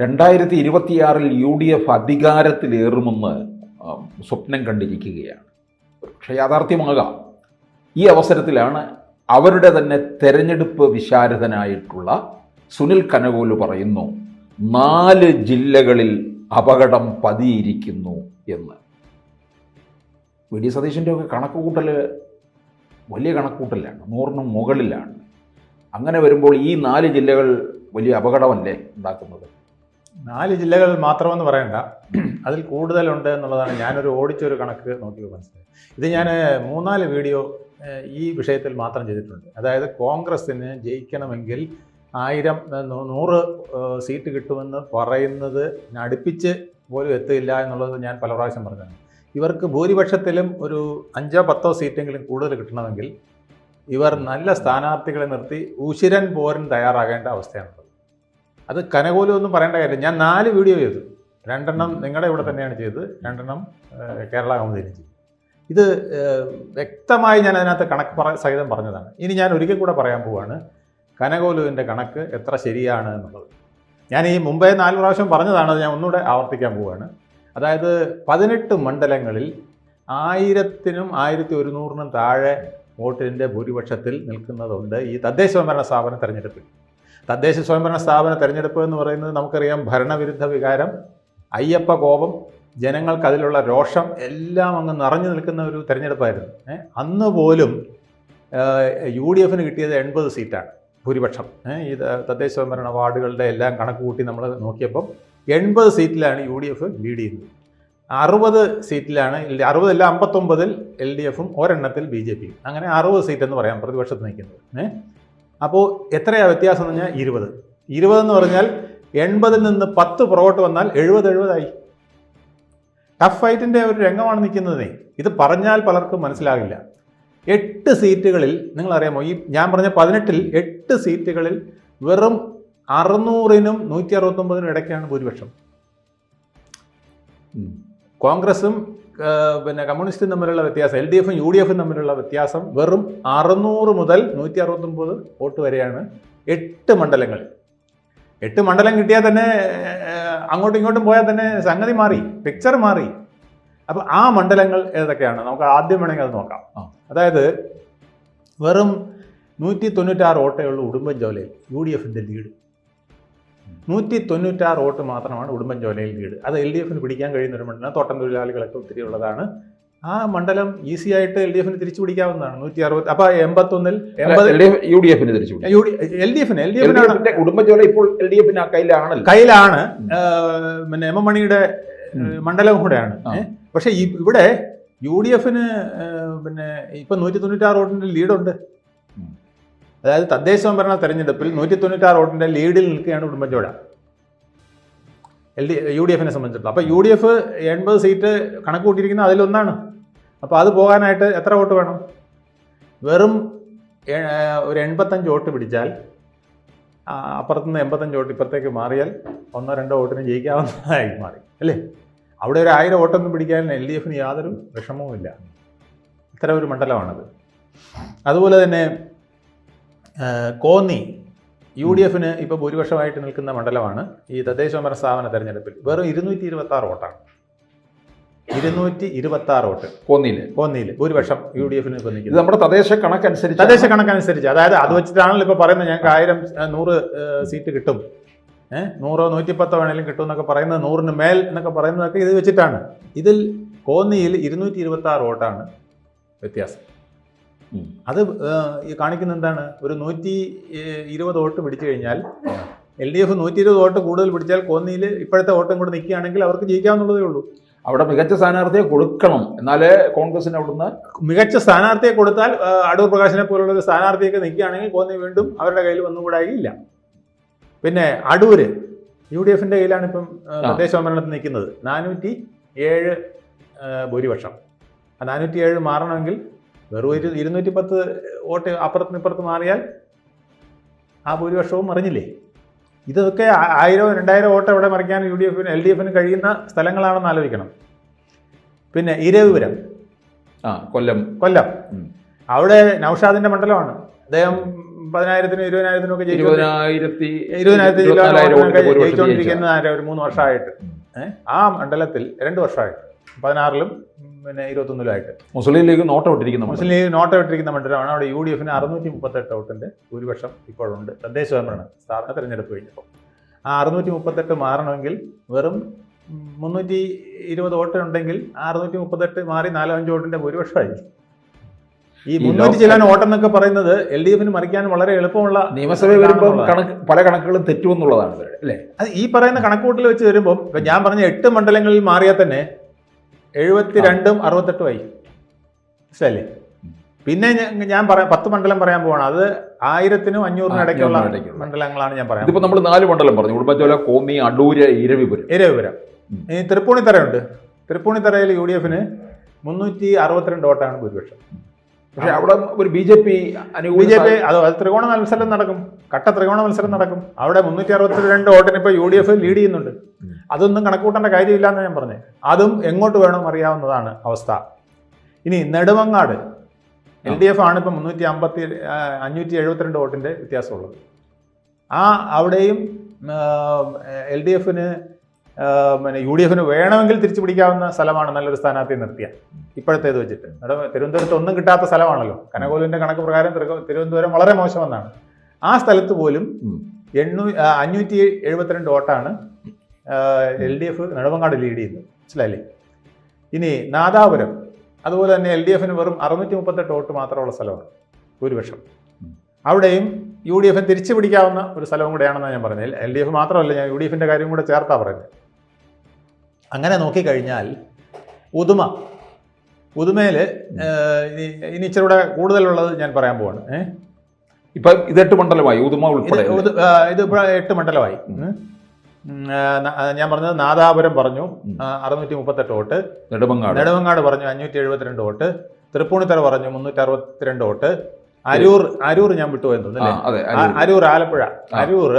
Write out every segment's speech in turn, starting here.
രണ്ടായിരത്തി ഇരുപത്തിയാറിൽ U D F അധികാരത്തിലേറുമെന്ന് സ്വപ്നം കണ്ടിരിക്കുകയാണ്. പക്ഷേ യാഥാർത്ഥ്യമാകാം. ഈ അവസരത്തിലാണ് അവരുടെ തന്നെ തെരഞ്ഞെടുപ്പ് വിശാരദനായിട്ടുള്ള സുനിൽ കനകോൽ പറയുന്നു നാല് ജില്ലകളിൽ അപകടം പതിയിരിക്കുന്നു എന്ന്. വി. ഡി. സതീശന്റെ ഒക്കെ കണക്കുകൂട്ടൽ വലിയ കണക്കുകൂട്ടലാണ് നൂറിന് മുകളിലാണ്. അങ്ങനെ വരുമ്പോൾ ഈ നാല് ജില്ലകൾ വലിയ അപകടമല്ലേ ഉണ്ടാക്കുന്നത്? നാല് ജില്ലകൾ മാത്രമെന്ന് പറയണ്ട. അതിൽ കൂടുതലുണ്ട് എന്നുള്ളതാണ് ഞാനൊരു ഓടിച്ചൊരു കണക്ക് നോക്കി മനസ്സിലായി ഇത് ഞാൻ മൂന്നാൽ വീഡിയോ ഈ വിഷയത്തിൽ മാത്രം ചെയ്തിട്ടുണ്ട്. അതായത് കോൺഗ്രസ്സിന് ജയിക്കണമെങ്കിൽ ആയിരം നൂറ് സീറ്റ് കിട്ടുമെന്ന് പറയുന്നത് അടുപ്പിച്ച് പോലും എത്തില്ല എന്നുള്ളത് ഞാൻ പല പ്രാവശ്യം പറഞ്ഞതാണ്. ഇവർക്ക് ഭൂരിപക്ഷത്തിലും ഒരു അഞ്ചോ പത്തോ സീറ്റെങ്കിലും കൂടുതൽ കിട്ടണമെങ്കിൽ ഇവർ നല്ല സ്ഥാനാർത്ഥികളെ നിർത്തി ഉശിരൻ പോരൻ തയ്യാറാകേണ്ട അവസ്ഥയാണുള്ളത് അത് കനകൂലം ഒന്നും പറയേണ്ട കാര്യം ഞാൻ നാല് വീഡിയോ ചെയ്തു. രണ്ടെണ്ണം നിങ്ങളുടെ ഇവിടെ തന്നെയാണ് ചെയ്തത്. രണ്ടെണ്ണം കേരള കൗമുദിയിലും ചെയ്തു. ഇത് വ്യക്തമായി ഞാൻ അതിനകത്ത് കണക്ക് പറ സഹിതം പറഞ്ഞതാണ്. ഇനി ഞാൻ ഒരിക്കൽ കൂടെ പറയാൻ പോവാണ്. കനകോലുവിന്റെ കണക്ക് എത്ര ശരിയാണ് എന്നുള്ളത്. ഞാൻ ഈ മുമ്പേ നാല് പ്രാവശ്യം പറഞ്ഞതാണ്. അത് ഞാൻ ഒന്നുകൂടെ ആവർത്തിക്കാൻ പോവുകയാണ് അതായത് പതിനെട്ട് മണ്ഡലങ്ങളിൽ ആയിരത്തിനും ആയിരത്തി ഒരുന്നൂറിനും താഴെ വോട്ടിന്റെ ഭൂരിപക്ഷത്തിൽ നിൽക്കുന്നതുണ്ട് ഈ തദ്ദേശ സ്വയംഭരണ സ്ഥാപന തെരഞ്ഞെടുപ്പിൽ. തദ്ദേശ സ്വയംഭരണ സ്ഥാപന തെരഞ്ഞെടുപ്പ് എന്ന് പറയുന്നത് നമുക്കറിയാം ഭരണവിരുദ്ധ വികാരം അയ്യപ്പ കോപം ജനങ്ങൾക്ക് അതിലുള്ള രോഷം എല്ലാം അങ്ങ് നിറഞ്ഞു നിൽക്കുന്ന ഒരു തെരഞ്ഞെടുപ്പായിരുന്നു. അന്ന് പോലും യു ഡി എഫിന് കിട്ടിയത് എൺപത് സീറ്റാണ് ഭൂരിപക്ഷം. ഈ തദ്ദേശ സ്വയംഭരണ വാർഡുകളുടെ എല്ലാം കണക്ക് കൂട്ടി നമ്മൾ നോക്കിയപ്പം എൺപത് സീറ്റിലാണ് യു ഡി എഫ് ലീഡ് ചെയ്യുന്നത്. അറുപത് സീറ്റിലാണ് അറുപതല്ല അമ്പത്തൊമ്പതിൽ എൽ ഡി എഫും ഒരെണ്ണത്തിൽ ബി ജെ പിയും. അങ്ങനെ അറുപത് സീറ്റ് എന്ന് പറയാം പ്രതിപക്ഷത്ത് നിൽക്കുന്നത്. ഏ അപ്പോൾ എത്രയാണ് വ്യത്യാസം എന്ന് പറഞ്ഞാൽ ഇരുപത്. ഇരുപത് എന്ന് പറഞ്ഞാൽ എൺപതിൽ നിന്ന് പത്ത് പുറകോട്ട് വന്നാൽ എഴുപത് എഴുപതായി. ടഫ് ഫൈറ്റിന്റെ ഒരു രംഗമാണ് നിൽക്കുന്നതേ ഇത് പറഞ്ഞാൽ പലർക്കും മനസ്സിലാകില്ല. എട്ട് സീറ്റുകളിൽ നിങ്ങളറിയാമോ? ഈ ഞാൻ പറഞ്ഞ പതിനെട്ടിൽ എട്ട് സീറ്റുകളിൽ വെറും അറുന്നൂറിനും നൂറ്റി അറുപത്തൊമ്പതിനും ഇടയ്ക്കാണ് ഭൂരിപക്ഷം. കോൺഗ്രസും പിന്നെ കമ്മ്യൂണിസ്റ്റും തമ്മിലുള്ള വ്യത്യാസം എൽ ഡി എഫും യു ഡി എഫും തമ്മിലുള്ള വ്യത്യാസം വെറും അറുന്നൂറ് മുതൽ നൂറ്റി അറുപത്തൊമ്പത് വോട്ട് വരെയാണ് എട്ട് മണ്ഡലങ്ങളിൽ. എട്ട് മണ്ഡലം കിട്ടിയാൽ തന്നെ അങ്ങോട്ടും ഇങ്ങോട്ടും പോയാൽ തന്നെ സംഗതി മാറി പിക്ചർ മാറി. അപ്പോൾ ആ മണ്ഡലങ്ങൾ ഏതൊക്കെയാണ്? നമുക്ക് ആദ്യം വേണമെങ്കിൽ അത് നോക്കാം. അതായത് വെറും നൂറ്റി തൊണ്ണൂറ്റാറ് വോട്ടേ ഉള്ളൂ ഉടുമ്പൻ ജോലയിൽ യു ഡി എഫിന്റെ ലീഡ്. നൂറ്റി തൊണ്ണൂറ്റാറ് വോട്ട് മാത്രമാണ് ഉടുമ്പൻചോലയിൽ ലീഡ് അത് എൽ ഡി എഫിന് പിടിക്കാൻ കഴിയുന്ന ഒരു മണ്ഡലം. തോട്ടം തൊഴിലാളികളൊക്കെ ഒത്തിരി ഉള്ളതാണ്. ആ മണ്ഡലം ഈസി ആയിട്ട് എൽ ഡി എഫിന് തിരിച്ചു പിടിക്കാവുന്നതാണ്. നൂറ്റി അറുപത് അപ്പൊ എൺപത്തൊന്നിൽ യു ഡി എഫിന് തിരിച്ചു എൽ ഡി എഫിന് എൽ ഡി എഫിനാണ് കുടുംബജോല ഇപ്പോൾ എൽ ഡി എഫിന് കയ്യിലാണ്. കയ്യിലാണ് പിന്നെ എം എം മണിയുടെ. മണ്ഡലവും കൂടെയാണ്. പക്ഷെ ഇവിടെ യു ഡി എഫിന് പിന്നെ ഇപ്പൊ നൂറ്റി തൊണ്ണൂറ്റാറ് വോട്ടിന്റെ ലീഡുണ്ട്. അതായത് തദ്ദേശ ഭരണ തെരഞ്ഞെടുപ്പിൽ നൂറ്റി തൊണ്ണൂറ്റാറ് വോട്ടിന്റെ ലീഡിൽ നിൽക്കുകയാണ് ഉടുമ്പൻചോട എൽ ഡി യു ഡി എഫിനെ സംബന്ധിച്ചിടത്തോളം. അപ്പോൾ യു ഡി എഫ് എൺപത് സീറ്റ് കണക്ക് കൂട്ടിയിരിക്കുന്നത് അതിലൊന്നാണ്. അപ്പോൾ അത് പോകാനായിട്ട് എത്ര വോട്ട് വേണം? വെറും ഒരു എൺപത്തഞ്ച് വോട്ട് പിടിച്ചാൽ അപ്പുറത്തുനിന്ന് എൺപത്തഞ്ച് വോട്ട് ഇപ്പുറത്തേക്ക് മാറിയാൽ ഒന്നോ രണ്ടോ വോട്ടിന് ജയിക്കാവുന്നതായി മാറി. അല്ലേ? അവിടെ ഒരു ആയിരം വോട്ടൊന്നും പിടിക്കാൻ എൽ ഡി എഫിന് യാതൊരു വിഷമവുമില്ല. ഇത്തരം ഒരു മണ്ഡലമാണത്. അതുപോലെ തന്നെ കോന്നി യു ഡി എഫിന് ഇപ്പോൾ ഭൂരിപക്ഷമായിട്ട് നിൽക്കുന്ന മണ്ഡലമാണ് ഈ തദ്ദേശ ഭരണ സ്ഥാപന തെരഞ്ഞെടുപ്പിൽ. വെറും ഇരുന്നൂറ്റി ഇരുപത്തി ആറ് വോട്ടാണ്. ഇരുന്നൂറ്റി ഇരുപത്തി ആറ് വോട്ട്. കോന്നിയിൽ. കോന്നിയിൽ ഭൂരിപക്ഷം യു ഡി എഫിന് ഇപ്പോൾ നിൽക്കുന്നത്. നമ്മുടെ തദ്ദേശ കണക്കനുസരിച്ച് തദ്ദേശ കണക്കനുസരിച്ച്. അതായത് അത് വെച്ചിട്ടാണല്ലോ ഇപ്പോൾ പറയുന്നത് ഞങ്ങൾക്ക് ആയിരം നൂറ് സീറ്റ് കിട്ടും. ഏഹ് നൂറോ നൂറ്റിപ്പത്തോ വേണേലും കിട്ടും എന്നൊക്കെ പറയുന്നത് നൂറിന് മേൽ എന്നൊക്കെ പറയുന്നതൊക്കെ ഇത് വെച്ചിട്ടാണ്. ഇതിൽ കോന്നിയിൽ ഇരുന്നൂറ്റി ഇരുപത്തി ആറ് വോട്ടാണ് വ്യത്യാസം. അത് കാണിക്കുന്ന എന്താണ്? ഒരു നൂറ്റി ഇരുപത് വോട്ട് പിടിച്ചു കഴിഞ്ഞാൽ എൽ ഡി എഫ് നൂറ്റി ഇരുപത് വോട്ട് കൂടുതൽ പിടിച്ചാൽ കോന്നിയിൽ ഇപ്പോഴത്തെ വോട്ടും കൂടെ നിൽക്കുകയാണെങ്കിൽ അവർക്ക് ജയിക്കാവുന്നതേ ഉള്ളൂ. അവിടെ മികച്ച സ്ഥാനാർത്ഥിയെ കൊടുക്കണം. എന്നാലേ കോൺഗ്രസിന് അവിടുന്ന് മികച്ച സ്ഥാനാർത്ഥിയെ കൊടുത്താൽ അടൂർ പ്രകാശിനെ പോലുള്ള ഒരു സ്ഥാനാർത്ഥിയൊക്കെ നിൽക്കുകയാണെങ്കിൽ കോന്നി വീണ്ടും അവരുടെ കയ്യിൽ വന്നുകൂടായില്ല പിന്നെ അടൂര് യു ഡി എഫിന്റെ കയ്യിലാണ് ഇപ്പം സമ്മേളനത്തിൽ നിൽക്കുന്നത്. നാനൂറ്റി ഏഴ് ഭൂരിപക്ഷം. ആ നാനൂറ്റി ഏഴ് മാറണമെങ്കിൽ വെറും ഒരു ഇരുന്നൂറ്റി പത്ത് വോട്ട് അപ്പുറത്തും ഇപ്പുറത്ത് മാറിയാൽ ആ ഭൂരിപക്ഷവും മറിഞ്ഞില്ലേ? ഇതൊക്കെ ആയിരം രണ്ടായിരം വോട്ട് എവിടെ മറിക്കാൻ യു ഡി എഫിന് എൽ ഡി എഫിന് കഴിയുന്ന സ്ഥലങ്ങളാണെന്ന് ആലോചിക്കണം. പിന്നെ ഇരവിപുരം. ആ കൊല്ലം. കൊല്ലം. അവിടെ നൌഷാദിന്റെ മണ്ഡലമാണ്. അദ്ദേഹം പതിനായിരത്തിനും ഇരുപതിനായിരത്തിനും ഒക്കെ ഇരുപതിനായിരത്തി ജയിച്ചുകൊണ്ടിരിക്കുന്ന ഒരു മൂന്ന് വർഷമായിട്ട്. ആ മണ്ഡലത്തിൽ രണ്ട് വർഷമായിട്ട്. പതിനാറിലും പിന്നെ ഇരുപത്തൊന്നിലായിട്ട് മുസ്ലിം ലീഗ് നോട്ട് ഔട്ടിരിക്കുന്ന മുസ്ലിം ലീഗ് നോട്ട് ഔട്ടിരിക്കുന്ന മണ്ഡലമാണ്. അവിടെ യു ഡി എഫിന് അറുന്നൂറ്റി മുപ്പത്തെട്ട് ഔട്ടിന്റെ ഭൂരിപക്ഷം ഇപ്പോഴുണ്ട് തദ്ദേശ സ്വയംഭരണ സ്ഥാപന തെരഞ്ഞെടുപ്പ് കഴിഞ്ഞപ്പോൾ. ആ അറുന്നൂറ്റി മുപ്പത്തെട്ട് മാറണമെങ്കിൽ വെറും മുന്നൂറ്റി ഇരുപത് വോട്ട് ഉണ്ടെങ്കിൽ അറുന്നൂറ്റി മുപ്പത്തെട്ട് മാറി നാലോ അഞ്ച് വോട്ടിന്റെ ഭൂരിപക്ഷമായി ഈ മുന്നൂറ്റി ചെല്ലാൻ ഓട്ടെന്നൊക്കെ പറയുന്നത് എൽ ഡി എഫിന് മറിക്കാൻ വളരെ എളുപ്പമുള്ള നിയമസഭയിൽ വരുമ്പോൾ കണക്ക് പല കണക്കുകളും തെറ്റുമെന്നുള്ളതാണ് അല്ലേ? അത് ഈ പറയുന്ന കണക്കൂട്ടിൽ വെച്ച് വരുമ്പോൾ ഇപ്പൊ ഞാൻ പറഞ്ഞ എട്ട് മണ്ഡലങ്ങളിൽ മാറിയാൽ തന്നെ എഴുപത്തിരണ്ടും അറുപത്തെട്ടുമായി മനസ്സിലല്ലേ പിന്നെ ഞാൻ- പറയാം പത്ത് മണ്ഡലം പറയാൻ പോവാണ്. അത് ആയിരത്തിനും അഞ്ഞൂറിനും ഇടയ്ക്കുള്ള മണ്ഡലങ്ങളാണ് ഞാൻ പറയാം ഇപ്പൊ നമ്മൾ നാല് മണ്ഡലം പറഞ്ഞു. ഉടുമ്പച്ചോല കോന്നി അടൂര് ഇരവിപുരം. ഇരവിപുരം. ഇനി തൃപ്പൂണിത്തറയുണ്ട്. തൃപ്പൂണിത്തറയിൽ യു ഡി എഫിന് മുന്നൂറ്റി അറുപത്തിരണ്ട് വോട്ടാണ് ഭൂരിപക്ഷം. പക്ഷെ അവിടെ ഒരു B J P B J P അത് ത്രികോണ മത്സരം നടക്കും. കട്ട ത്രികോണ മത്സരം നടക്കും. അവിടെ മുന്നൂറ്റി അറുപത്തിരണ്ട് വോട്ടിന് ഇപ്പോൾ യു ഡി എഫ് ലീഡ് ചെയ്യുന്നുണ്ട്. അതൊന്നും കണക്കൂട്ടേണ്ട കാര്യമില്ല എന്ന് ഞാൻ പറഞ്ഞു. അതും എങ്ങോട്ട് വേണം അറിയാവുന്നതാണ് അവസ്ഥ. ഇനി നെടുമങ്ങാട് എൽ ഡി എഫ് ആണ് ഇപ്പം മുന്നൂറ്റി അമ്പത്തി അഞ്ഞൂറ്റി എഴുപത്തിരണ്ട് വോട്ടിന്റെ വ്യത്യാസമുള്ളത്. ആ അവിടെയും എൽ ഡി എഫിന് പിന്നെ യു ഡി എഫിന് വേണമെങ്കിൽ തിരിച്ചു പിടിക്കാവുന്ന സ്ഥലമാണ് നല്ലൊരു സ്ഥാനാർത്ഥി നിർത്തിയ. ഇപ്പോഴത്തേത് വെച്ചിട്ട്. അവിടെ തിരുവനന്തപുരത്ത് ഒന്നും കിട്ടാത്ത സ്ഥലമാണല്ലോ. കനകോലിന്റെ കണക്ക് പ്രകാരം തിരുവ- തിരുവനന്തപുരം വളരെ മോശമെന്നാണ്. ആ സ്ഥലത്ത് പോലും. എണ്ണൂ അഞ്ഞൂറ്റി എഴുപത്തിരണ്ട് വോട്ടാണ് L D F Nedumangad lead ചെയ്യുന്നത്. മനസ്സിലായില്ലേ? ഇനി നാദാപുരം. അതുപോലെ തന്നെ എൽ ഡി എഫിന് വെറും അറുന്നൂറ്റി മുപ്പത്തെട്ട് വോട്ട് മാത്രമുള്ള സ്ഥലമാണ്. ഭൂരിപക്ഷം. അവിടെയും യു ഡി എഫിന് തിരിച്ചു പിടിക്കാവുന്ന ഒരു സ്ഥലവും കൂടെയാണെന്നാണ് ഞാൻ പറഞ്ഞത്. എൽ ഡി എഫ് മാത്രമല്ല ഞാൻ യു ഡി എഫിന്റെ കാര്യം കൂടെ ചേർത്താ പറയുന്നത്. അങ്ങനെ നോക്കിക്കഴിഞ്ഞാൽ ഉദുമ. ഉദുമയിൽ ഇനി ഇച്ചിരി കൂടെ കൂടുതലുള്ളത് ഞാൻ പറയാൻ പോവാണ്. ഏഹ് ഇപ്പൊ എട്ട് മണ്ഡലമായി ഉദുമ ഇത് ഉൾപ്പെടെ ഇത് ഇപ്പോൾ എട്ട് മണ്ഡലമായി. ഞാൻ പറഞ്ഞത് നാദാപുരം പറഞ്ഞു. അറുന്നൂറ്റി മുപ്പത്തെട്ട് വോട്ട്. നെടുമങ്ങാട്. നെടുമങ്ങാട് പറഞ്ഞു അഞ്ഞൂറ്റി എഴുപത്തിരണ്ട് വോട്ട്. തൃപ്പൂണിത്തറ പറഞ്ഞു മുന്നൂറ്റി അറുപത്തിരണ്ട് വോട്ട് അരൂർ അരൂർ ഞാൻ വിട്ടുപോയെന്ന് ആ, തോന്നുന്നു അതെ അല്ലേ ആ- അരൂർ ആലപ്പുഴ. അരൂർ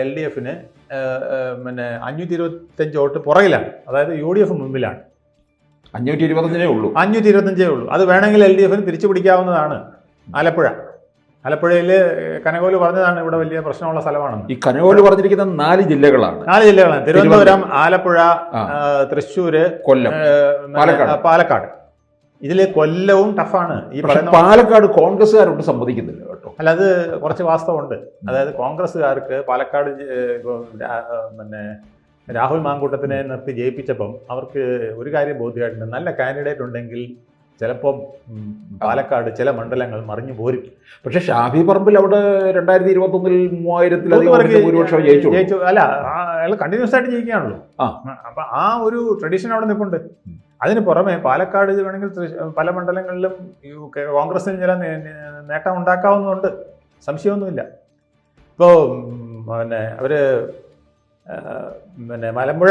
എൽ ഡി എഫിന് പിന്നെ അഞ്ഞൂറ്റി ഇരുപത്തഞ്ച് വോട്ട് പുറകിലാണ്. അതായത് യു ഡി എഫ് മുമ്പിലാണ്. അഞ്ഞൂറ്റി ഇരുപത്തഞ്ചേ ഉള്ളൂ. അഞ്ഞൂറ്റി ഇരുപത്തഞ്ചേ ഉള്ളൂ. അത് വേണമെങ്കിൽ എൽ ഡി എഫിന് തിരിച്ചു പിടിക്കാവുന്നതാണ് ആലപ്പുഴ ആലപ്പുഴയിൽ കനകോൽ പറഞ്ഞതാണ് ഇവിടെ വലിയ പ്രശ്നമുള്ള സ്ഥലമാണ് ഈ കനകോൽ പറഞ്ഞിരിക്കുന്ന നാല് ജില്ലകളാണ്. നാല് ജില്ലകളാണ്. തിരുവനന്തപുരം ആലപ്പുഴ തൃശ്ശൂര് കൊല്ലം. പാലക്കാട്. ഇതിൽ കൊല്ലവും ടഫാണ്. ഈ പാലക്കാട് കോൺഗ്രസ്സുകാരോട് സമ്മതിക്കുന്നില്ല കേട്ടോ. അല്ല അത് കുറച്ച് വാസ്തവമുണ്ട്. അതായത് കോൺഗ്രസ്സുകാർക്ക് പാലക്കാട് പിന്നെ രാഹുൽ മാങ്കൂട്ടത്തിനെ നിർത്തി ജയിപ്പിച്ചപ്പം അവർക്ക് ഒരു കാര്യം ബോധ്യമായിട്ടുണ്ട്. നല്ല കാൻഡിഡേറ്റ് ഉണ്ടെങ്കിൽ ചിലപ്പോൾ പാലക്കാട് ചില മണ്ഡലങ്ങൾ മറിഞ്ഞു പോരും. പക്ഷെ ഷാഫി പറമ്പിൽ അവിടെ രണ്ടായിരത്തി ഇരുപത്തി ഒന്നിൽ മൂവായിരത്തിലധികം ഭൂരിപക്ഷം ജയിച്ചു. ജയിച്ചു അല്ല അയാൾ കണ്ടിന്യൂസ് ആയിട്ട് ജയിക്കുകയാണല്ലോ. ആ. അപ്പൊ ആ ഒരു ട്രഡീഷൻ അവിടെ നിൽപ്പുണ്ട് അതിന് പുറമെ പാലക്കാട് വേണമെങ്കിൽ പല മണ്ഡലങ്ങളിലും കോൺഗ്രസിന് ചില നേട്ടം ഉണ്ടാക്കാവുന്നുണ്ട് സംശയമൊന്നുമില്ല. ഇപ്പോൾ പിന്നെ അവർ പിന്നെ മലമ്പുഴ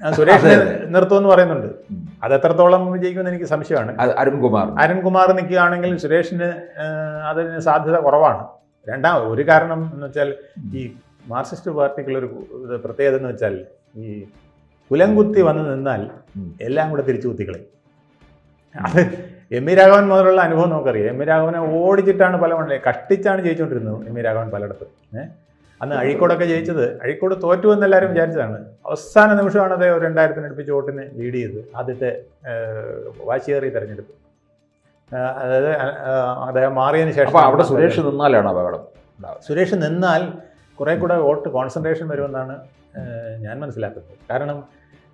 സുരേഷ്. നിർത്തുമെന്ന് പറയുന്നുണ്ട്. അത് എത്രത്തോളം വിജയിക്കുമെന്ന് എനിക്ക് സംശയമാണ്. അരുൺകുമാർ. അരുൺകുമാർ നിൽക്കുകയാണെങ്കിൽ സുരേഷിന് അതിന് സാധ്യത കുറവാണ്. രണ്ടാം ഒരു കാരണം എന്ന് വെച്ചാൽ ഈ മാർക്സിസ്റ്റ് പാർട്ടിക്കുള്ളൊരു പ്രത്യേകത എന്ന് വെച്ചാൽ ഈ കുലംകുത്തി വന്ന് നിന്നാൽ എല്ലാം കൂടെ തിരിച്ചു കുത്തിക്കളയും. അത് എം വി രാഘവൻ മുതലുള്ള അനുഭവം നമുക്കറിയാം. എം വി രാഘവനെ ഓടിച്ചിട്ടാണ് പല മണ്ഡലം കഷ്ടിച്ചാണ് ജയിച്ചുകൊണ്ടിരുന്നത് എം വി രാഘവൻ പലയിടത്ത്. ഏഹ് അന്ന് അഴീക്കോടൊക്കെ ജയിച്ചത്. അഴീക്കോട് തോറ്റു എന്ന് എല്ലാവരും വിചാരിച്ചതാണ്. അവസാന നിമിഷമാണ് അദ്ദേഹം രണ്ടായിരത്തിന് അടുപ്പിച്ച് വോട്ടിന് ലീഡ് ചെയ്തത് ആദ്യത്തെ വാശിയേറി തെരഞ്ഞെടുപ്പ്. അതായത് അദ്ദേഹം മാറിയതിന് ശേഷം അവിടെ സുരേഷ് നിന്നാലാണ് അപകടം? സുരേഷ് നിന്നാൽ കുറെ കൂടെ വോട്ട് കോൺസെൻട്രേഷൻ വരുമെന്നാണ് ഞാൻ മനസ്സിലാക്കുന്നത്. കാരണം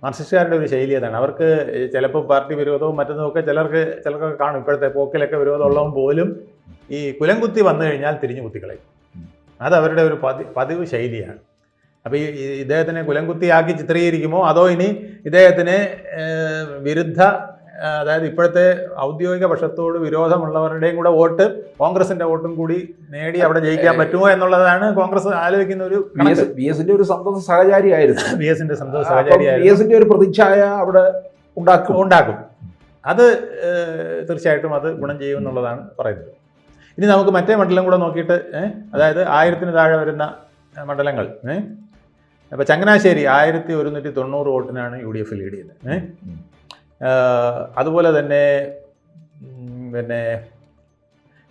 മാർക്സിസ്റ്റുകാരുടെ ഒരു ശൈലി അതാണ്. അവർക്ക് ചിലപ്പോൾ പാർട്ടി വിരോധവും മറ്റൊന്നും ഒക്കെ ചിലർക്ക് ചിലർക്ക് കാണും. ഇപ്പോഴത്തെ പോക്കിലൊക്കെ വിരോധമുള്ളവൻ പോലും ഈ കുലംകുത്തി വന്നു കഴിഞ്ഞാൽ തിരിഞ്ഞു കുത്തിക്കളയും അത് അവരുടെ ഒരു പതി പതിവ് ശൈലിയാണ്. അപ്പോൾ ഈ ഇദ്ദേഹത്തിനെ കുലംകുത്തിയാക്കി ചിത്രീകരിക്കുമോ? അതോ ഇനി ഇദ്ദേഹത്തിന് വിരുദ്ധ അതായത് ഇപ്പോഴത്തെ ഔദ്യോഗിക പക്ഷത്തോട് വിരോധമുള്ളവരുടെയും കൂടെ വോട്ട് കോൺഗ്രസിന്റെ വോട്ടും കൂടി നേടി അവിടെ ജയിക്കാൻ പറ്റുമോ എന്നുള്ളതാണ് കോൺഗ്രസ് ആലോചിക്കുന്ന ഒരു ബി എസ് എസിന്റെ ഒരു സന്തോഷ സഹചാരിയായിരുന്നു. ബി എസിന്റെ സന്തോഷ സഹചാരി ബി എസിന്റെ ഒരു പ്രതിച്ഛായ അവിടെ ഉണ്ടാക്കും. ഉണ്ടാക്കും. അത് തീർച്ചയായിട്ടും അത് ഗുണം ചെയ്യും എന്നുള്ളതാണ് പറയുന്നത്. ഇനി നമുക്ക് മറ്റേ മണ്ഡലം കൂടെ നോക്കിയിട്ട് അതായത് ആയിരത്തിന് താഴെ വരുന്ന മണ്ഡലങ്ങൾ അപ്പോൾ ചങ്ങനാശ്ശേരി ആയിരത്തി ഒരുന്നൂറ്റി തൊണ്ണൂറ് വോട്ടിനാണ് യു ഡി എഫ് ലീഡ് ചെയ്യുന്നത് അതുപോലെ തന്നെ പിന്നെ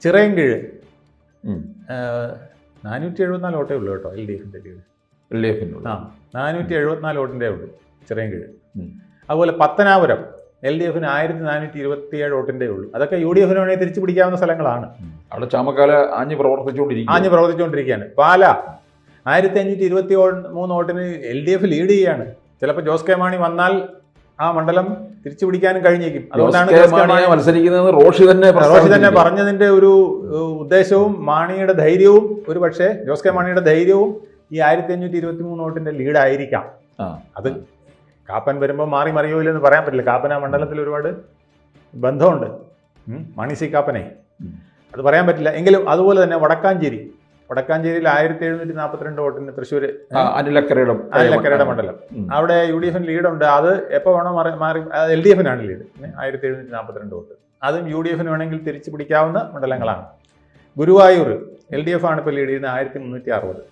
ചിറയൻകീഴ്. നാനൂറ്റി എഴുപത്തിനാല് ഓട്ടേ ഉള്ളൂ കേട്ടോ എൽ ഡി എഫിന്റെ ലീഡ് എൽ ഡി എഫിന്റെ ആ നാനൂറ്റി എഴുപത്തിനാല് ഓട്ടിന്റെ ഉള്ളൂ ചിറയൻകീഴ്. അതുപോലെ പത്തനാപുരം എൽ ഡി എഫിന് ആയിരത്തി നാനൂറ്റി ഇരുപത്തിയേഴ് വോട്ടിന്റെ ഉള്ളൂ. അതൊക്കെ യു ഡി എഫിന് വേണമെങ്കിൽ തിരിച്ചു പിടിക്കാവുന്ന സ്ഥലങ്ങളാണ്. അവിടെ ചാമക്കാല ആഞ്ഞ് പ്രവർത്തിച്ചുകൊണ്ടിരിക്കും ആഞ്ഞ് പ്രവർത്തിച്ചുകൊണ്ടിരിക്കുകയാണ്. പാല ആയിരത്തി അഞ്ഞൂറ്റി ഇരുപത്തി മൂന്ന് വോട്ടിന് എൽ ഡി എഫ് ലീഡ് ചെയ്യുകയാണ് ചിലപ്പോൾ ജോസ് കെ മാണി വന്നാൽ ആ മണ്ഡലം തിരിച്ചു പിടിക്കാനും കഴിഞ്ഞേക്കും. അതുകൊണ്ടാണ് മത്സരിക്കുന്നത് റോഷി തന്നെ റോഷി തന്നെ പറഞ്ഞതിന്റെ ഒരു ഉദ്ദേശവും മാണിയുടെ ധൈര്യവും ഒരു പക്ഷേ ജോസ് കെ മാണിയുടെ ധൈര്യവും ഈ ആയിരത്തി അഞ്ഞൂറ്റി ഇരുപത്തി മൂന്ന് വോട്ടിന്റെ ലീഡായിരിക്കാം അത് കാപ്പൻ വരുമ്പോൾ മാറി മറിയൂലെന്ന് പറയാൻ പറ്റില്ല. കാപ്പൻ ആ മണ്ഡലത്തിൽ ഒരുപാട് ബന്ധമുണ്ട്. മണി മാണി സി കാപ്പനെ. അത് പറയാൻ പറ്റില്ല. എങ്കിലും അതുപോലെ തന്നെ വടക്കാഞ്ചേരി. വടക്കാഞ്ചേരിയിൽ ആയിരത്തി എഴുന്നൂറ്റി നാൽപ്പത്തിരണ്ട് വോട്ടിന് തൃശ്ശൂർ അനിലക്കരയുടെ അനിലക്കരയുടെ മണ്ഡലം. അവിടെ യു ഡി എഫിന് ലീഡുണ്ട്. അത് എപ്പോൾ വേണോ മാറി മാറി എൽ ഡി എഫിനാണ് ലീഡ്. ആയിരത്തി എഴുന്നൂറ്റി നാൽപ്പത്തിരണ്ട് വോട്ട്. അതും യു ഡി എഫിന് വേണമെങ്കിൽ തിരിച്ചു പിടിക്കാവുന്ന മണ്ഡലങ്ങളാണ്. ഗുരുവായൂർ എൽ ഡി എഫ് ആണ് ഇപ്പോൾ ലീഡ് ചെയ്യുന്നത് ആയിരത്തി മുന്നൂറ്റി അറുപത്.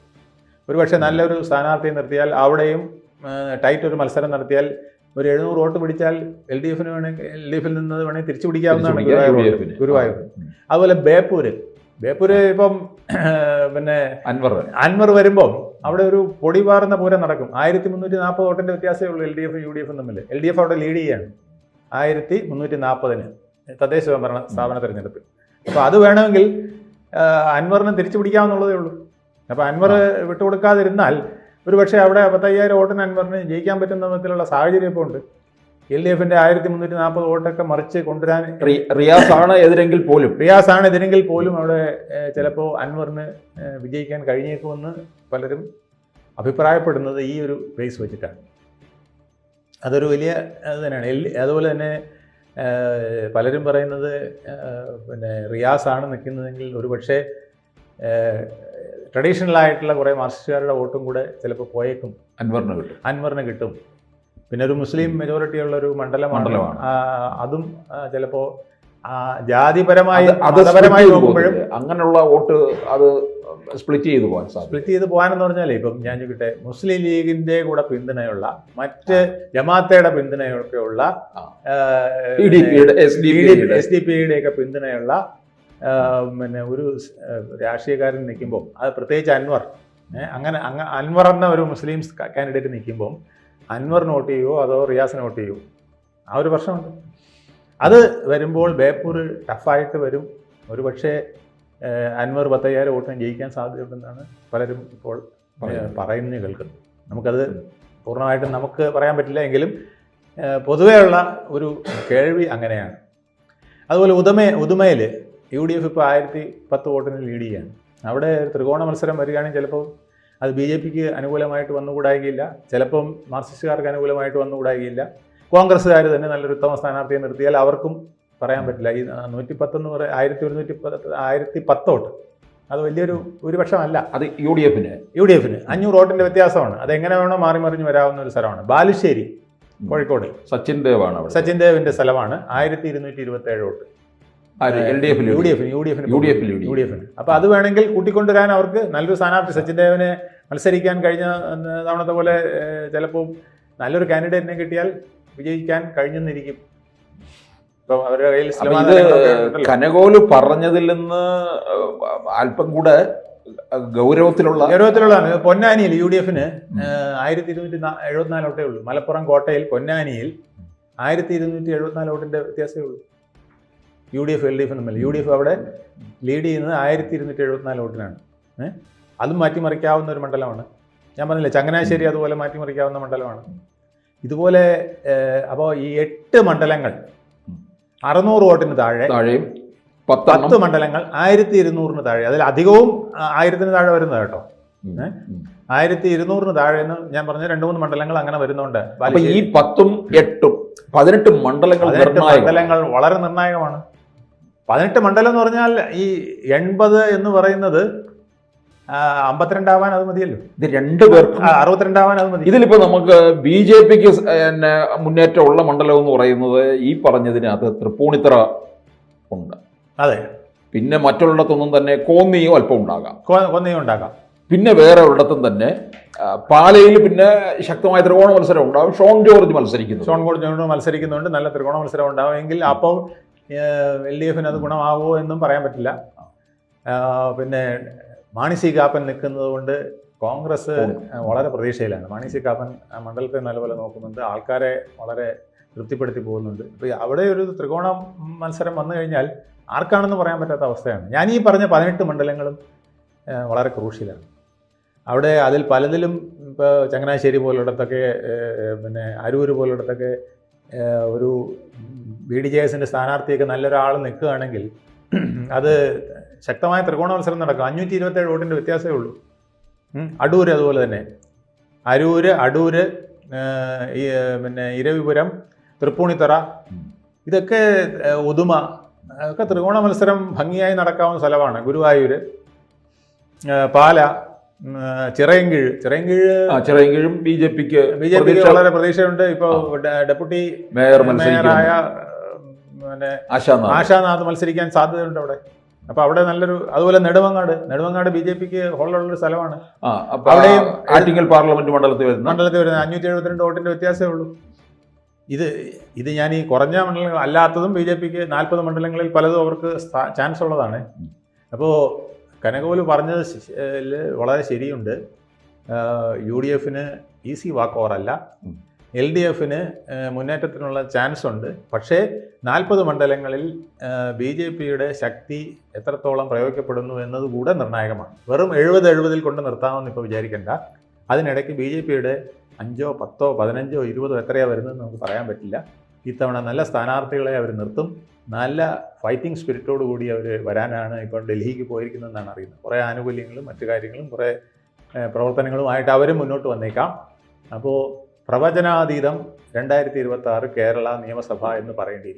ഒരു പക്ഷേ നല്ലൊരു സ്ഥാനാർത്ഥിയെ നിർത്തിയാൽ അവിടെയും ടൈറ്റ് ഒരു മത്സരം നടത്തിയാൽ ഒരു എഴുന്നൂറ് വോട്ട് പിടിച്ചാൽ എൽ ഡി എഫിന് വേണമെങ്കിൽ എൽ ഡി എഫിൽ നിന്ന് വേണമെങ്കിൽ തിരിച്ചു പിടിക്കാവുന്നതാണ് ഗുരുവായൂർ അതുപോലെ ബേപ്പൂര് ബേപ്പൂര് ഇപ്പം പിന്നെ അൻവർ. അൻവർ വരുമ്പോൾ അവിടെ ഒരു പൊടി പാറുന്ന പൂരം നടക്കും. ആയിരത്തി മുന്നൂറ്റി നാൽപ്പത് വോട്ടിന്റെ വ്യത്യാസമേ ഉള്ളൂ എൽ ഡി എഫും യു ഡി എഫും തമ്മിൽ എൽ ഡി എഫ് അവിടെ ലീഡ് ചെയ്യാണ്. ആയിരത്തി മുന്നൂറ്റി നാൽപ്പതിന് തദ്ദേശ സ്വയംഭരണ സ്ഥാപന തെരഞ്ഞെടുപ്പിൽ. അപ്പോൾ അത് വേണമെങ്കിൽ അൻവറിന് തിരിച്ചു പിടിക്കാമെന്നുള്ളതേ ഉള്ളൂ. അപ്പോൾ അൻവർ വിട്ടുകൊടുക്കാതിരുന്നാൽ ഒരു പക്ഷേ അവിടെ പത്തയ്യായിരം വോട്ടിന് അൻവറിന് ജയിക്കാൻ പറ്റുന്ന വിധത്തിലുള്ള സാഹചര്യം ഇപ്പോൾ ഉണ്ട്. എൽ ഡി എഫിന്റെ ആയിരത്തി മുന്നൂറ്റി നാൽപ്പത് വോട്ടൊക്കെ മറിച്ച് കൊണ്ടുവരാൻ റിയാസ് ആണ് എതിരെങ്കിൽ പോലും. റിയാസ് ആണ് എതിരെങ്കിൽ പോലും അവിടെ ചിലപ്പോൾ അൻവറിന് വിജയിക്കാൻ കഴിഞ്ഞേക്കുമെന്ന് പലരും അഭിപ്രായപ്പെടുന്നത് ഈ ഒരു ബേസ് വെച്ചിട്ടാണ്. അതൊരു വലിയ അത് തന്നെയാണ്. എൽ അതുപോലെ തന്നെ പലരും പറയുന്നത് പിന്നെ റിയാസ് ആണ് നിൽക്കുന്നതെങ്കിൽ ഒരു പക്ഷേ ട്രഡീഷണൽ ആയിട്ടുള്ള കുറേ മാർക്സിസ്റ്റുകാരുടെ വോട്ടും കൂടെ ചിലപ്പോൾ പോയേക്കും. അൻവറിന് കിട്ടും. അൻവറിന് കിട്ടും. പിന്നെ ഒരു മുസ്ലിം മെജോറിറ്റി ഉള്ള ഒരു മണ്ഡലമാണ്. അതും ചിലപ്പോ ജാതിപരമായി മതപരമായി നോക്കുമ്പോഴും അങ്ങനെയുള്ള വോട്ട് അത് സ്പ്ലിറ്റ് ചെയ്തു പോകാൻ സ്പ്ലിറ്റ് ചെയ്ത് പോകാനെന്ന് പറഞ്ഞാൽ ഇപ്പം ഞാൻ ചോദിക്കട്ടെ മുസ്ലിം ലീഗിന്റെ കൂടെ പിന്തുണയുള്ള മറ്റ് ജമാഅത്തയുടെ പിന്തുണയൊക്കെ ഉള്ള ആ. എസ് ഡി പിയുടെ ഒക്കെ പിന്തുണയുള്ള പിന്നെ ഒരു രാഷ്ട്രീയക്കാരൻ നിൽക്കുമ്പോൾ അത് പ്രത്യേകിച്ച് അൻവർ അങ്ങനെ അങ്ങ അൻവർ എന്ന ഒരു മുസ്ലിം കാൻഡിഡേറ്റ് നിൽക്കുമ്പോൾ അൻവറിന് നോട്ട് ചെയ്യുമോ അതോ റിയാസ് നോട്ട് ചെയ്യുമോ ആ ഒരു പ്രശ്നമുണ്ട്. അത് വരുമ്പോൾ ബേപ്പൂർ ടഫായിട്ട് വരും. ഒരു പക്ഷേ അൻവർ പത്തയ്യായിരം വോട്ടിന് ജയിക്കാൻ സാധ്യതയുണ്ടെന്നാണ് പലരും ഇപ്പോൾ പറയുന്ന പറയുന്നത്. കേൾക്കുന്നത്. നമുക്കത് പൂർണമായിട്ടും നമുക്ക് പറയാൻ പറ്റില്ല എങ്കിലും പൊതുവെയുള്ള ഒരു കേൾവി അങ്ങനെയാണ്. അതുപോലെ ഉദമ ഉദുമയിൽ യു ഡി എഫ് ഇപ്പോൾ ആയിരത്തി പത്ത് വോട്ടിന് ലീഡ് ചെയ്യാണ്. അവിടെ ഒരു ത്രികോണ മത്സരം വരികയാണെങ്കിൽ ചിലപ്പോൾ അത് ബി ജെ പിക്ക് അനുകൂലമായിട്ട് വന്നുകൂടായികയില്ല. ചിലപ്പം മാർക്സിസ്റ്റുകാർക്ക് അനുകൂലമായിട്ട് വന്നുകൂടായികയില്ല. കോൺഗ്രസ്സുകാർ തന്നെ നല്ലൊരു ഉത്തമ സ്ഥാനാർത്ഥിയെ നിർത്തിയാൽ അവർക്കും പറയാൻ പറ്റില്ല. ഈ നൂറ്റി പത്തെന്ന് പറയും ആയിരത്തി ഒരുന്നൂറ്റി പത്ത് ആയിരത്തി പത്തോട്ട് അത് വലിയൊരു ഒരു പക്ഷമല്ല അത് യു ഡി എഫിന്. യു ഡി എഫിന്. അഞ്ഞൂറ് വോട്ടിന്റെ വ്യത്യാസമാണ്. അത് എങ്ങനെ വേണോ മാറി മറിഞ്ഞ് വരാവുന്ന ഒരു സ്ഥലമാണ്. ബാലുശ്ശേരി കോഴിക്കോട്. സച്ചിൻ ദേവാണ് അവിടെ. സച്ചിൻ ദേവിന്റെ സ്ഥലമാണ്. ആയിരത്തി ഇരുന്നൂറ്റി ഇരുപത്തി ഏഴ് വോട്ട്. എൽ ഡി എഫിൽ യു ഡി എഫിന് യു ഡി എഫിന് യു ഡി എഫിൽ യു ഡി എഫിന് അപ്പൊ അത് വേണമെങ്കിൽ കൂട്ടിക്കൊണ്ടുവരാൻ അവർക്ക് നല്ലൊരു സ്ഥാനാർത്ഥി സച്ചിൻ ദേവനെ മത്സരിക്കാൻ കഴിഞ്ഞ തവണത്തെ പോലെ ചിലപ്പോൾ നല്ലൊരു കാൻഡിഡേറ്റിനെ കിട്ടിയാൽ വിജയിക്കാൻ കഴിഞ്ഞെന്നിരിക്കും. അവരുടെ കയ്യിൽ. കനകോൽ പറഞ്ഞതിൽ നിന്ന് അല്പം കൂടെ ഗൗരവത്തിലുള്ള ഗൗരവത്തിലുള്ളതാണ്. പൊന്നാനിയിൽ യു ഡി എഫിന് ആയിരത്തി ഇരുന്നൂറ്റി എഴുപത്തിനാല് വോട്ടേ ഉള്ളൂ. മലപ്പുറം കോട്ടയിൽ പൊന്നാനിയിൽ ആയിരത്തി ഇരുന്നൂറ്റി എഴുപത്തിനാല് വോട്ടിന്റെ വ്യത്യാസമേ ഉള്ളൂ. U D F L D F തമ്മിൽ. യു ഡി എഫ് അവിടെ ലീഡ് ചെയ്യുന്നത് ആയിരത്തി ഇരുന്നൂറ്റി എഴുപത്തിനാല് വോട്ടിനാണ്. ഏഹ് അതും മാറ്റിമറിക്കാവുന്ന ഒരു മണ്ഡലമാണ്. ഞാൻ പറഞ്ഞില്ല ചങ്ങനാശ്ശേരി അതുപോലെ മാറ്റിമറിക്കാവുന്ന മണ്ഡലമാണ്. ഇതുപോലെ അപ്പോൾ ഈ എട്ട് മണ്ഡലങ്ങൾ അറുന്നൂറ് വോട്ടിന് താഴെ താഴെയും പത്ത് മണ്ഡലങ്ങൾ ആയിരത്തി ഇരുന്നൂറിന് താഴെ. അതിൽ അധികവും ആയിരത്തിന് താഴെ വരുന്നത് കേട്ടോ. ആയിരത്തി ഇരുന്നൂറിന് താഴെ എന്ന് ഞാൻ പറഞ്ഞ രണ്ട് മൂന്ന് മണ്ഡലങ്ങൾ അങ്ങനെ വരുന്നുണ്ട്. ഈ പത്തും എട്ടും പതിനെട്ട് മണ്ഡലങ്ങൾ മണ്ഡലങ്ങൾ വളരെ നിർണായകമാണ്. പതിനെട്ട് മണ്ഡലം എന്ന് പറഞ്ഞാൽ ഈ എൺപത് എന്ന് പറയുന്നത് അമ്പത്തിരണ്ടാവാൻ അത് മതിയല്ലോ. ഇത് രണ്ടുപേർക്കും ആ, അറുപത്തിരണ്ടാവാൻ അത് മതി ഇതിലിപ്പോ നമുക്ക് ബി ജെ പിക്ക് പിന്നെ മുന്നേറ്റമുള്ള മണ്ഡലം എന്ന് പറയുന്നത് ഈ പറഞ്ഞതിനകത്ത് തൃപ്പൂണിത്തറ ഉണ്ട്. അതെ. പിന്നെ മറ്റുള്ളിടത്തൊന്നും തന്നെ കോന്നിയും അല്പം ഉണ്ടാകാം. കോന്നിയും ഉണ്ടാകാം. പിന്നെ വേറെ ഒരിടത്തും തന്നെ പാലയിൽ പിന്നെ ശക്തമായ ത്രികോണ മത്സരം ഉണ്ടാകും ഷോൺ ജോർജ് മത്സരിക്കുന്നു ഷോൺ ജോർജ് മത്സരിക്കുന്നുണ്ട്. നല്ല ത്രികോണ മത്സരം ഉണ്ടാവുമെങ്കിൽ അപ്പോൾ എൽ ഡി എഫിന് അത് ഗുണമാകുമോ എന്നും പറയാൻ പറ്റില്ല. പിന്നെ മാണി സി കാപ്പൻ നിൽക്കുന്നത് കൊണ്ട് കോൺഗ്രസ് വളരെ പ്രതീക്ഷയിലാണ്. മാണി സി കാപ്പൻ മണ്ഡലത്തെ നല്ലപോലെ നോക്കുന്നുണ്ട്. ആൾക്കാരെ വളരെ തൃപ്തിപ്പെടുത്തി പോകുന്നുണ്ട്. അപ്പോൾ അവിടെ ഒരു ത്രികോണ മത്സരം വന്നു കഴിഞ്ഞാൽ ആർക്കാണെന്ന് പറയാൻ പറ്റാത്ത അവസ്ഥയാണ്. ഞാൻ ഈ പറഞ്ഞ പതിനെട്ട് മണ്ഡലങ്ങളും വളരെ ക്രൂഷ്യലാണ് അവിടെ അതിൽ പലതിലും ഇപ്പോൾ ചങ്ങനാശ്ശേരി പോലുള്ളിടത്തൊക്കെ പിന്നെ അരൂർ പോലുള്ളിടത്തൊക്കെ ഒരു ബി ഡി ജെ എസിന്റെ സ്ഥാനാർത്ഥിയൊക്കെ നല്ലൊരാൾ നിൽക്കുകയാണെങ്കിൽ അത് ശക്തമായ ത്രികോണ മത്സരം നടക്കും. അഞ്ഞൂറ്റി ഇരുപത്തേഴ് വോട്ടിന്റെ വ്യത്യാസമേ ഉള്ളൂ. അടൂർ അതുപോലെ തന്നെ. അരൂർ ഏഹ്, പിന്നെ ഇരവിപുരം തൃപ്പൂണിത്തറ ഇതൊക്കെ ഒതുമ ഒക്കെ ത്രികോണ മത്സരം ഭംഗിയായി നടക്കാവുന്ന സ്ഥലമാണ് ഗുരുവായൂർ പാല ചിറയൻകീഴ്. ചിറയൻകീഴ് ചിറയൻകീഴും ബി ജെ പിക്ക് ബി ജെ പിക്ക് വളരെ പ്രതീക്ഷയുണ്ട്. ഇപ്പോൾ ഡെപ്യൂട്ടി മേയർ മേയറായ പിന്നെ ആശാനാഥ്. മത്സരിക്കാൻ സാധ്യതയുണ്ട് അവിടെ. അപ്പൊ അവിടെ നല്ലൊരു അതുപോലെ നെടുമങ്ങാട് നെടുമങ്ങാട് ബി ജെ പിക്ക് ഹോളുള്ളൊരു സ്ഥലമാണ്. ആ അപ്പൊ അവിടെയും ആറ്റിങ്ങൽ പാർലമെന്റ് മണ്ഡലത്തിൽ വരുന്ന മണ്ഡലത്തിൽ വരുന്ന അഞ്ഞൂറ്റി എഴുപത്തിരണ്ട് വോട്ടിന്റെ വ്യത്യാസമേ ഉള്ളൂ. ഇത് ഇത് ഞാൻ ഈ കുറഞ്ഞ മണ്ഡലങ്ങൾ അല്ലാത്തതും ബി ജെ പിക്ക് നാൽപ്പത് മണ്ഡലങ്ങളിൽ പലതും അവർക്ക് ചാൻസ് ഉള്ളതാണ്. അപ്പോൾ കനകപോൽ പറഞ്ഞത് വളരെ ശരിയുണ്ട്. യു ഡി എഫിന് ഈസി വാക്ക് ഓവറല്ല. എൽ ഡി എഫിന് മുന്നേറ്റത്തിനുള്ള ചാൻസ് ഉണ്ട്. പക്ഷേ നാൽപ്പത് മണ്ഡലങ്ങളിൽ ബി ജെ പിയുടെ ശക്തി എത്രത്തോളം പ്രയോഗിക്കപ്പെടുന്നു എന്നത് കൂടെ നിർണായകമാണ്. വെറും എഴുപത് എഴുപതിൽ കൊണ്ട് നിർത്താമെന്ന് ഇപ്പോൾ വിചാരിക്കേണ്ട. അതിനിടയ്ക്ക് ബി ജെ പിയുടെ അഞ്ചോ പത്തോ പതിനഞ്ചോ ഇരുപതോ എത്രയാണ് വരുന്നതെന്ന് നമുക്ക് പറയാൻ പറ്റില്ല. ഇത്തവണ നല്ല സ്ഥാനാർത്ഥികളെ അവർ നിർത്തും. നല്ല ഫൈറ്റിംഗ് സ്പിരിറ്റോട് കൂടി അവർ വരാനാണ് ഇപ്പോൾ ഡൽഹിക്ക് പോയിരിക്കുന്നതെന്നാണ് അറിയുന്നത്. കുറേ ആനുകൂല്യങ്ങളും മറ്റു കാര്യങ്ങളും കുറേ പ്രവർത്തനങ്ങളുമായിട്ട് അവരും മുന്നോട്ട് വന്നേക്കാം. അപ്പോൾ പ്രവചനാതീതം രണ്ടായിരത്തി ഇരുപത്തി കേരള നിയമസഭ എന്ന് പറയേണ്ടിയിരിക്കും